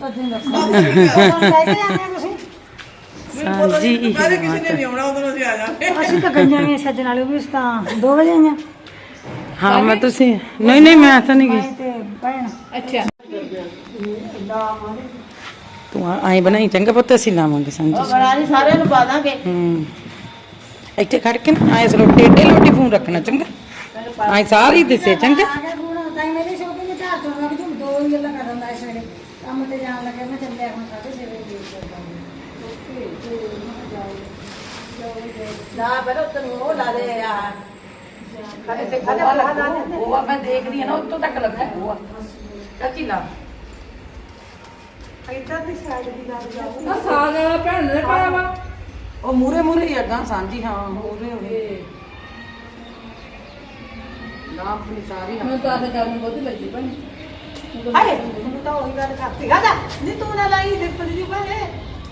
ਤਾਂ ਦਿਨ ਦੱਸਣਾ ਲੈ ਕੇ ਆਣੇ ਤੁਸੀਂ ਸਾਂਝੀ ਮੇਰੇ ਕਿਸੇ ਨੇ ਨਹੀਂ ਆਉਣਾ ਉਦੋਂ ਅਸੀਂ ਆ ਜਾਵਾਂਗੇ। ਅਸੀਂ ਤਾਂ ਗਈਆਂ ਨੇ ਸੱਜਣ ਵਾਲੇ ਵੀ ਅਸੀਂ ਤਾਂ 2 ਵਜੇ ਆਈਆਂ ਹਾਂ। ਮੈਂ ਤੁਸੀਂ ਨਹੀਂ ਨਹੀਂ ਮੈਂ ਤਾਂ ਨਹੀਂ ਗਈ। ਮੈਂ ਤੇ ਭੈਣ। ਅੱਛਾ। ਤੂੰ ਆਏ ਬਣਾਈ ਚੰਗਾ ਪੁੱਤ ਅਸੀਂ ਲਾਵਾਂਗੇ ਸਾਂਝੀ। ਬਣਾ ਜੀ ਸਾਰਿਆਂ ਨੂੰ ਪਾ ਦਾਂਗੇ। ਹੂੰ। ਇੱਥੇ ਖੜ ਕੇ ਨਾ ਆਏ ਸਲੋ ਟੇਡੇ ਲੋਟੀ ਫੋਨ ਰੱਖਣਾ ਚੰਗਾ। ਆਏ ਸਾਰੀ ਦਿਸੇ ਚੰਗਾ। ਆ ਗਿਆ ਫੋਨ ਤਾਂ ਮੇਰੀ ਸ਼ੋਪਿੰਗ ਦੇ ਘਰ ਤੋਂ ਲੱਗ ਜੂ ਦੋ ਹੀ ਗੱਲਾਂ ਕਰ ਦਿੰਦਾ ਇਸ ਵੇਲੇ। ਕੰਮ ਤੇ ਜਾਣ ਲੱਗਿਆ ਮੈਂ ਚੱਲਿਆ ਹੁਣ ਨਾ ਉਹ ਲਾ ਦੇ ਆ। ਉਹ ਮੈਂ ਦੇਖਦੀ ਆ ਨਾ ਉੱਤੋਂ ਤੱਕ ਲੱਗਾ ਉਹ ਕੱਚੀ ਲਾ। ਦੀ ਸਾਈਡ ਦੀ ਲਾ ਜਾਓ ਆ ਸਾਗ ਭੈਣ ਨੇ ਪਾਇਆ ਵਾ। ਉਹ ਮੂਰੇ ਮੂਰੇ ਹੀ ਅੱਗਾ ਸਾਂਝੀ ਹਾਂ ਮੂਰੇ ਹੋਵੇ ਨਾ ਆਪਣੀ ਸਾਰੀ ਮੈਂ ਤਾਂ ਕਰਨ ਬਹੁਤ ਲੱਗੀ ਭੈਣ। ਹਾਏ ਤੂੰ ਤਾਂ ਉਹੀ ਗੱਲ ਕਰਤੀ। ਗਾ ਨਹੀਂ ਤੂੰ ਨਾ ਲਾਈ ਦੇ ਪਲੀ ਜੀ ਬਾਰੇ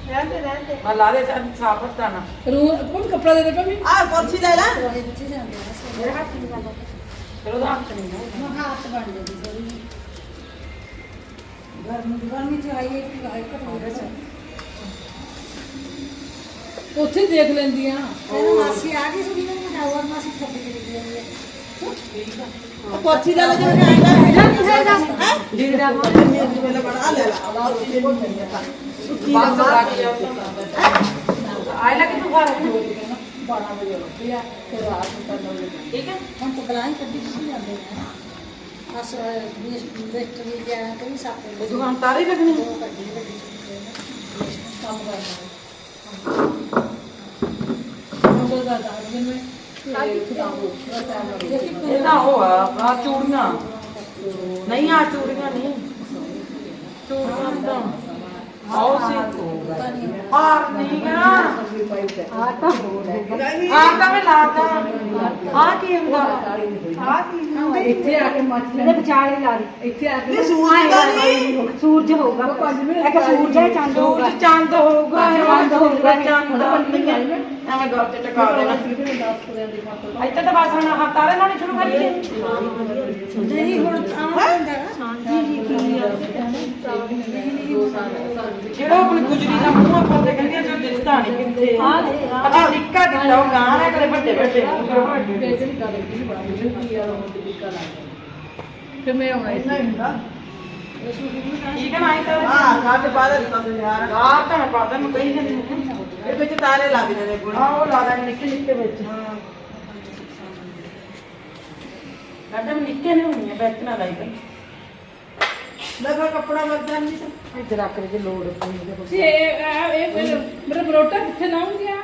ਰਹਿੰਦੇ ਰਹਿੰਦੇ ਮੈਂ ਲਾ ਦੇ ਸਾਫ਼ ਕਰਨਾ ਰੂ ਕੋਣ ਕਪੜਾ ਦੇ ਦੇ ਭੈਣ ਆ ਕੁਰਸੀ ਲੈ ਲੈ। ਆ ਮੇਰੇ ਹੱਥ ਨਹੀਂ ਜਾਂਦਾ ਫਿਰ ਉਹਦਾ ਹੱਥ ਨਹੀਂ ਨਾ ਮੈਂ ਹੱਥ ਬਣ ਜਾਂਦੀ ਥੋੜੀ ਗਰਮੀ ਗਰਮੀ ਚ ਆਈ ਹੈ ਕਿ ਆਈ ਰਿਹਾ ਉੱਥੇ ਦੇਖ ਲੈਂਦੀਆਂ। ਤੈਨੂੰ ਮਾਸੀ ਆ ਗਈ ਸੁਣੀ ਨਾ ਮੈਂ ਹੋਰ ਮਾਸੀ ਖੱਪੀ ਕਰੀ ਜਾਂਦੀ ਹੈ ਕੁਰਸੀ ਲੈ ਲੈ ਜਿਵੇਂ ਆਏਗਾ ਹੈਗਾ। ਹੈ? ਜਿਹੜਾ ਮੇਰੇ ਬਣਾ ਲੈ ਲਾ ਸੁੱਕੀ ਬਸ ਨਾ ਲਾ ਕੇ ਆਏ ਲੱਗ ਤੂੰ ਘਰ ਠੀਕ ਹੈ। ਹੁਣ ਤਾਂ ਗਲਾਂ ਕੱਢੀ ਕਿੱਥੇ ਜਾਂਦੇ ਨੇ ਅਸ ਵੀ ਦੇਖ ਕੇ ਵੀ ਜਾਣਾ ਕਈ ਸਾਪੇ ਦੁਕਾਨ ਤਾਰੀ ਲੱਗਣੀ। ਦੋ ਕੰਮ ਕਰਨਾ। ਉਹ ਦਾ ਦਾ ਜਿਵੇਂ ਤੇ ਇਹ ਤਾਂ ਉਹ ਆ ਆ ਚੂੜੀਆਂ। ਨਹੀਂ ਆ ਚੂੜੀਆਂ ਨਹੀਂ। ਚੂੜੀਆਂ ਤਾਂ ਆਓ ਸੀ। ਹਾਰ ਨਹੀਂ ਗਾ ਆ ਤਾਂ ਹਾਰ ਤਾਂ ਮੈਂ ਲਾਤਾ ਆ ਕੀ ਹੁੰਦਾ? ਆ ਕੀ ਇੱਥੇ ਆ ਕੇ ਮੱਚ ਲੈ ਵਿਚਾਲੇ ਲਾ ਦੇ ਇੱਥੇ ਆ ਕੇ ਸੂਰਜ ਦਾ ਨਹੀਂ। ਸੂਰਜ ਹੋਊਗਾ। ਇੱਕ ਸੂਰਜ ਹੈ ਚੰਦ ਹੋਊਗਾ। ਸੂਰਜ ਚੰਦ ਹੋਊਗਾ। ਚੰਦ ਹੋਊਗਾ। ਚੰਦ ਐਵੇਂ ਗੱਲ ਤੇ ਟਕਾ ਦੇਣਾ। ਇੱਥੇ ਤਾਂ ਬਸ ਹੁਣ ਆਹ ਤਾਰੇ ਲਾਉਣੇ ਸ਼ੁਰੂ ਕਰੀਏ। ਨਹੀਂ ਹੁਣ ਜਿਹੜਾ ਆਪਣੀ ਗੁਜਰੀ ਦਾ ਮੂੰਹ ਆਪਾਂ ਤੇ ਕਹਿੰਦੇ ਆ ਜੋ ਦਿਸਦਾ ਨਹੀਂ ਕਿੱਥੇ। ਆ ਆ ਨਿੱਕਾ ਦਿੱਤਾ ਉਹ ਗਾਂ ਹੈ ਕਦੇ ਵੱਡੇ ਵੱਡੇ। ਫਿਰ ਮੈਂ ਆਉਣਾ ਇਸ ਠੀਕ ਹੈ ਨਾ ਇਹ ਤਾਂ। ਹਾਂ ਕੱਢ ਪਾ ਦੇ ਤਾਂ ਯਾਰ ਗਾਂ ਤਾਂ ਮੈਂ ਪਾਦਾ ਮੈਂ ਕਹੀ ਜਾਂਦੀ ਇਹ ਵਿੱਚ ਤਾਰੇ ਲੱਗ ਜਾਂਦੇ ਗੁਣ। ਆ ਉਹ ਲਾ ਦਾਂਗੇ ਨਿੱਕੇ ਨਿੱਕੇ ਵਿੱਚ। ਗੱਡੇ ਨਿੱਕੇ ਨੇ ਹੋਣੀਆਂ ਵਿੱਚ ਨਾ ਲਾਈ ਕਰ ਲੈ ਫਿਰ ਕੱਪੜਾ ਵੱਜਦਾ ਨਹੀਂ ਸੀ ਇੱਧਰ ਰੱਖ ਦੇ ਜੇ ਲੋੜ ਪਈ ਇਹਦੇ ਕੋਲ। ਇਹ ਇਹ ਇਹ ਮੇਰੇ ਮੇਰਾ ਬਰੋਟਾ ਕਿੱਥੇ ਲਾਉਂਗੀ ਆ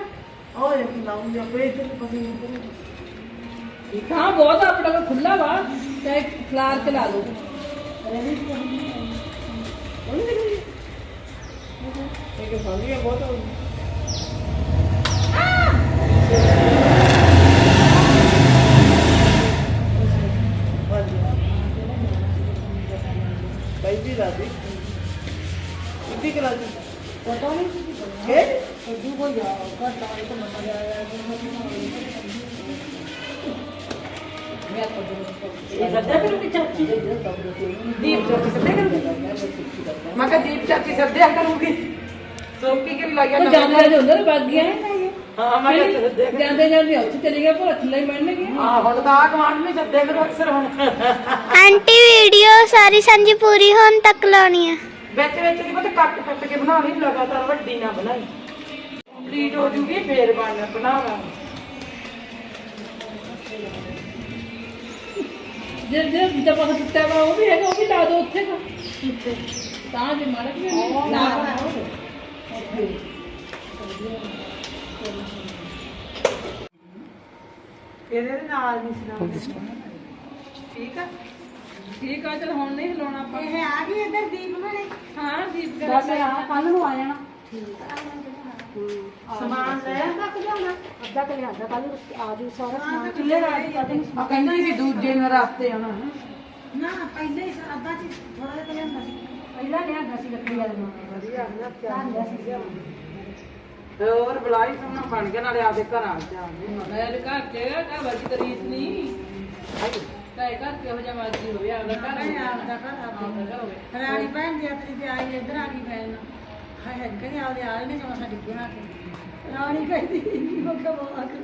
ਉਹ ਇਹ ਲਾਉਂਗੇ ਆਪੇ ਇੱਧਰ ਪਸੀ ਨਹੀਂ ਹਾਂ ਬਹੁਤ ਆਪਣਾ ਕੋਲ ਖੁੱਲਾ ਵਾ ਚਾਹੇ ਫਲਾਰ ਤੇ ਲਾ ਲਓ। ਇਹ ਫਾਲੀਆਂ ਬਹੁਤ ਹੋ ਬੈਠੀ ਰਾਦੀ ਇੱਦੀ ਕਰਾ ਦੀ ਪਤਾ ਨਹੀਂ ਕੇ ਕਿੱਡੀ ਕੋਈ ਆ ਘਟਾ ਇਹ ਤਾਂ ਮਸਾ ਗਿਆ ਹਾਂ ਮੈਂ ਕਿਹਾ ਸੱਦਿਆ ਕਰੂ। ਜਾਂਦੇ ਜਾਂਦੇ ਉੱਥੇ ਚਲੇ ਗਿਆ ਭਲਾ ਥੱਲੇ ਹੀ ਬਣਨਗੇ ਆਹ ਹੁਣ ਤਾਂ ਆ ਕਮਾਂਡ ਨਹੀਂ ਸੱਦਿਆ ਕਰੂ ਅਕਸਰ ਹੁਣ। ਆਂਟੀ ਵੀਡੀਓ ਸਾਰੀ ਸਾਂਝੀ ਪੂਰੀ ਹੋਣ ਤੱਕ ਲਾਉਣੀ ਆ। ਵਿੱਚ ਵਿੱਚ ਦੀ ਪਤਾ ਕੱਟ ਕੱਟ ਕੇ ਬਣਾ ਲਈ ਲਗਾਤਾਰ ਵੱਡੀ ਨਾ ਬਣਾਈ। ਕੰਪਲੀਟ ਹੋ ਜੂਗੀ ਫੇਰ ਬਣ ਬਣਾਵਾਂ ਜੇ ਜੇ ਦਬਾ ਟੁੱਟਿਆ ਵਾ ਉਹ ਵੀ ਹੈਗਾ ਉਹ ਵੀ ਲਾ ਦੋ ਉੱਥੇ ਤਾਂ। ਜੇ ਮਾਰਕ ਵੀ ਨਹੀਂ ਲਾ ਇਹਦੇ ਨਾਲ ਨਹੀਂ ਸੁਣਾ ਠੀਕ ਆ? ਠੀਕ ਆ ਚਲ ਹੁਣ ਨਹੀਂ ਹਿਲਾਉਣਾ ਆਪਾਂ। ਇਹ ਆ ਗਈ ਇੱਧਰ ਦੀਪ ਬਣੇ ਹਾਂ ਦੀਪ ਕਰ ਬਸ ਆ ਕੱਲ ਨੂੰ ਆ ਜਾਣਾ। ਸਮਾਨ ਲੈ। ਤੱਕ ਜਾਣਾ ਅੱਧਾ ਕਿ ਲਿਆਦਾ ਕੱਲ ਆ ਜੂ ਸਾਰਾ ਸਮਾਨ। ਚੁੱਲ੍ਹੇ ਰਾਤ ਕਦੇ ਆ ਕਹਿੰਦੀ ਸੀ ਦੂਜੇ ਨੇ ਰਸਤੇ ਆਉਣਾ ਨਾ ਪਹਿਲੇ ਹੀ ਅੱਧਾ ਚ ਥੋੜਾ ਜਿਹਾ ਲਿਆਂਦਾ ਸੀ। ਪਹਿਲਾਂ ਲਿਆਂਦਾ ਸੀ ਲੱਕੜੀ ਵਾਲੇ ਨੂੰ। ਵਧੀਆ ਲਿਆਂਦਾ ਸੀ। ਹੋਰ ਬਲਾਈ ਸੋਹਣਾ ਬਣ ਗਿਆ ਨਾਲੇ ਆਪਦੇ ਘਰਾਂ ਚ ਆ ਗਏ ਮੈਂ ਘਰ ਚ ਘਰ ਵਰਗੀ ਤਰੀਸ ਨਹੀਂ। ਕਾਇ ਘਰ ਕਿਹੋ ਜਿਹਾ ਮਰਜ਼ੀ ਹੋਵੇ ਆਪਦਾ ਘਰ ਹੋਵੇ। ਆਪਦਾ ਘਰ ਆਪਦਾ ਘਰ ਹੋਵੇ। ਰਾਣੀ ਭੈਣ ਦੀ ਆਪਣੀ ਤੇ ਆਈ ਇੱਧਰ ਆ ਗਈ ਭੈਣ ਹਾਏ ਹਾਏ ਕਹਿੰਦੀ ਆਪਦੇ ਆਏ ਨੇ ਜਮਾ ਸਾਡੀ ਕਿਹਾ ਕੇ ਰਾਣੀ ਕਹਿੰਦੀ ਕੀ ਹੋ ਗਿਆ ਬਾਬਾ ਕੇ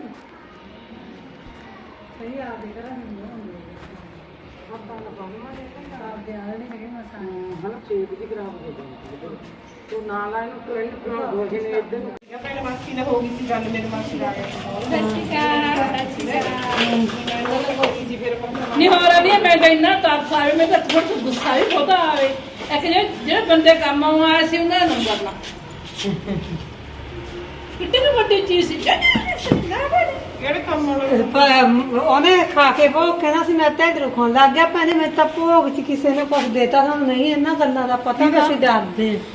ਸਹੀ ਆਪਦੇ ਘਰਾਂ ਨੂੰ ਨਹੀਂ ਹੁੰਦੇ ਆਪਾਂ ਨਾ ਬਾਹਮਾ ਆਪਦੇ ਆਏ ਨੇ ਜਿਹੜੇ ਮਸਾਂ। ਹਣ ਚੇਪ ਦੀ ਖਰਾਬ ਹੋ ਜਾਂਦੀ ਤੂੰ ਨਾਲ ਇਹਨੂੰ ਕਰੰਟ ਕਰਾ ਦੋ ਜਿਹਨੇ ਇੱਧਰ ਨੂੰ ਪਹਿਲਾਂ ਮਾਸੀ ਨਾਲ ਹੋ ਗਈ ਸੀ ਗੱਲ ਮੇਰੇ ਮਾਸੀ ਦਾ ਆਇਆ ਨਹੀਂ ਹੋ ਰਿਹਾ ਨਹੀਂ ਮੈਂ ਤਾਂ ਇੰਨਾ ਤਰਸ ਆਵੇ ਮੈਂ ਤਾਂ ਥੋੜਾ ਗੁੱਸਾ ਵੀ ਬਹੁਤਾ ਆਵੇ ਇੱਕ ਜਿਹੜੇ ਜਿਹੜੇ ਬੰਦੇ ਕੰਮ ਆਉਣ ਆਏ ਸੀ ਉਹਨਾਂ ਨੂੰ ਕਰਨਾ ਕਿੱਡੀ ਕੁ ਵੱਡੀ ਚੀਜ਼ ਸੀ। ਕਿਹੜੇ ਕੰਮ ਵਾਲੇ? ਪਰ ਉਹਨੇ ਖਾ ਕੇ ਭੋਗ ਕਹਿੰਦਾ ਸੀ ਮੈਂ ਤਾਂ ਇਧਰੋਂ ਖਾਣ ਲੱਗ ਗਿਆ। ਭੈਣੇ ਮੈਂ ਤਾਂ ਭੋਗ ਚ ਕਿਸੇ ਨੇ ਕੁਝ ਦੇਤਾ ਸਾਨੂੰ ਨਹੀਂ ਇਹਨਾਂ ਗੱਲਾਂ ਦਾ ਪਤਾ ਕਿ ਅਸੀਂ ਡਰਦੇ ਹਾਂ।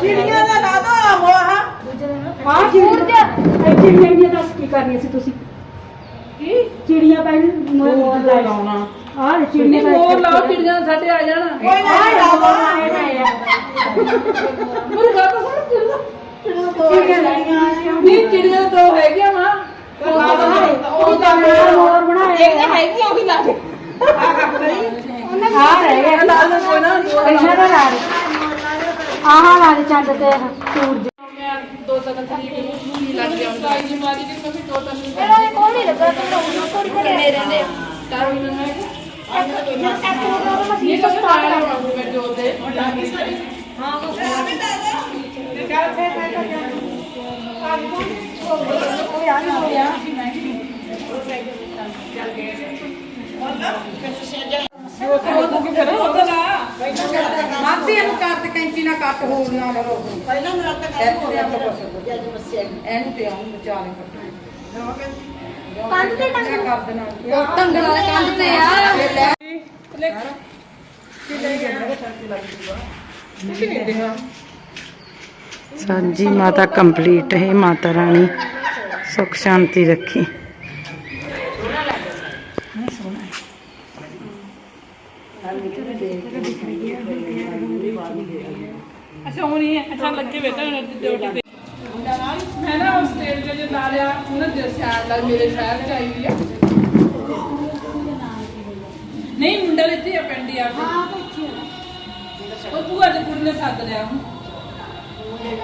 ਚਿੜੀਆਂ ਦਾ ਦੋ ਮੋਹਾ ਆਹ ਚਿੜੀਆਂ ਚਿੜੀਆਂ ਦੀਆਂ ਦੱਸ ਕੀ ਕਰਨੀ ਸੀ ਤੁਸੀਂ ਕੀ ਚਿੜੀਆਂ ਪੈਣ ਲਾਉਣਾ ਆਹ ਨਹੀਂ ਚਿੜੀਆਂ ਮੋਰ ਲਾਓ ਚਿੜੀਆਂ ਸਾਡੇ ਆ। ਜਾਣਾ ਕੋਈ ਨਾ ਲਾਵਾ ਮੇਰੀ ਗੱਲ ਤਾਂ ਸੁਣ ਚਿੜੀਆਂ ਨਹੀਂ ਚਿੜੀਆਂ ਦੋ ਹੈਗੀਆਂ ਮਾਂ ਉਹ ਤਾਂ ਮੋਰ ਬਣਾਏ ਇੱਕ ਹੈਗੀ ਉਹ ਵੀ ਲਾ ਦੇ। ਆ ਰਹਿ ਗਿਆ ਲਾ ਲਓ ਕੋਈ ਨਾ ਇਹਨਾਂ ਦਾ ਲਾ ਦੇ ਆਹ ਲਾ ਦੇ ਚੰਦ ਤੇ ਸੂਰਜ ਮੈਂ ਦੋ ਤਿੰਨ ਤਰੀਕ ਨੂੰ ਲੱਗ ਜਾਊਂਗਾ ਜੀ ਮਾਰੀ ਦੀ ਮੈਂ ਵੀ ਦੋ ਤਿੰਨ ਦਿਨ ਮੇਰਾ ਕੋਲ ਨਹੀਂ ਲੱਗਾ ਤੂੰ ਰੋਣਾ ਕੋਲ ਮੇਰੇ ਨੇ ਕਰ ਵੀ ਨਾ ਇਹ ਤਾਂ ਸਾਰਾ ਮੈਂ ਜੋ ਦੇ ਮਾਸੀ ਇਹਨੂੰ ਕੱਟ ਕੈਂਚੀ ਨਾਲ ਕੱਟ ਹੋਰ ਨਾ ਕਰੋ ਪਹਿਲਾਂ ਮੇਰਾ ਤਾਂ ਇੱਥੇ ਆ ਕੇ ਬਸ ਇਹਨੂੰ ਤੇ ਆਉਂ ਵਿਚਾਲੇ ਕੱਟ ਕੰਧ ਤੇ ਟੰਗ ਕਰ ਦੇਣਾ ਟੰਗਣ ਵਾਲੇ ਕੰਧ ਤੇ ਆ ਸਾਂਝੀ ਮਾਤਾ ਕੰਪਲੀਟ ਹੈ ਮਾਤਾ ਰਾਣੀ ਸੁਖ ਸ਼ਾਂਤੀ ਰੱਖੀ ਅੱਛਾ ਉਹ ਨਹੀਂ ਹੈ ਅੱਛਾ ਲੱਗੇ ਬੇਟਾ ਉਹਨਾਂ ਦੀ ਡਿਊਟੀ ਤੇ ਮੈਂ ਨਾ ਉਸ ਸਟੇਜ ਤੇ ਜੇ ਲਾ ਲਿਆ ਉਹਨਾਂ ਦੇ ਸਿਆਣ ਲੱਗ ਮੇਰੇ ਸ਼ਹਿਰ ਚ ਆਈ ਹੋਈ ਆ। ਨਹੀਂ ਮੁੰਡਾ ਇੱਥੇ ਆ ਪਿੰਡ ਹੀ ਆ। ਹਾਂ ਉਹ ਭੂਆ ਦੇ ਕੁੜੀ ਨੇ ਸੱਦ ਲਿਆ ਉਹਨੂੰ। ਮੈਂ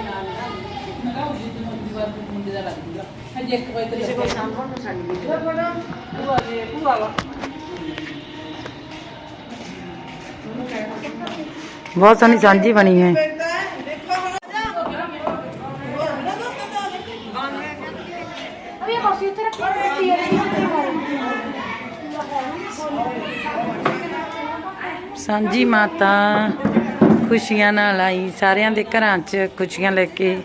ਕਿਹਾ ਉਹ ਜੀ ਦੀ ਵਾਰ ਮੁੰਡੇ ਦਾ ਲੱਗ ਜੂਗਾ। ਹਜੇ ਇੱਕ ਵਜੇ ਤੱਕ ਕੋਈ ਸਾਂਭਣ ਨੂੰ ਛੱਡ ਗਈ ਭੂਆ ਦੇ ਭੂਆ ਵਾ। ਬਹੁਤ ਸੋਹਣੀ ਸਾਂਝੀ ਬਣੀ ਹੈ ਦੇਖੋ ਹੁਣ ਅਬੇ ਮਾਸੀ ਉੱਥੇ ਰੱਖੀ ਸਾਂਝੀ ਮਾਤਾ ਖੁਸ਼ੀਆਂ ਨਾਲ ਆਈ, ਸਾਰਿਆਂ ਦੇ ਘਰਾਂ 'ਚ ਖੁਸ਼ੀਆਂ ਲੈ ਕੇ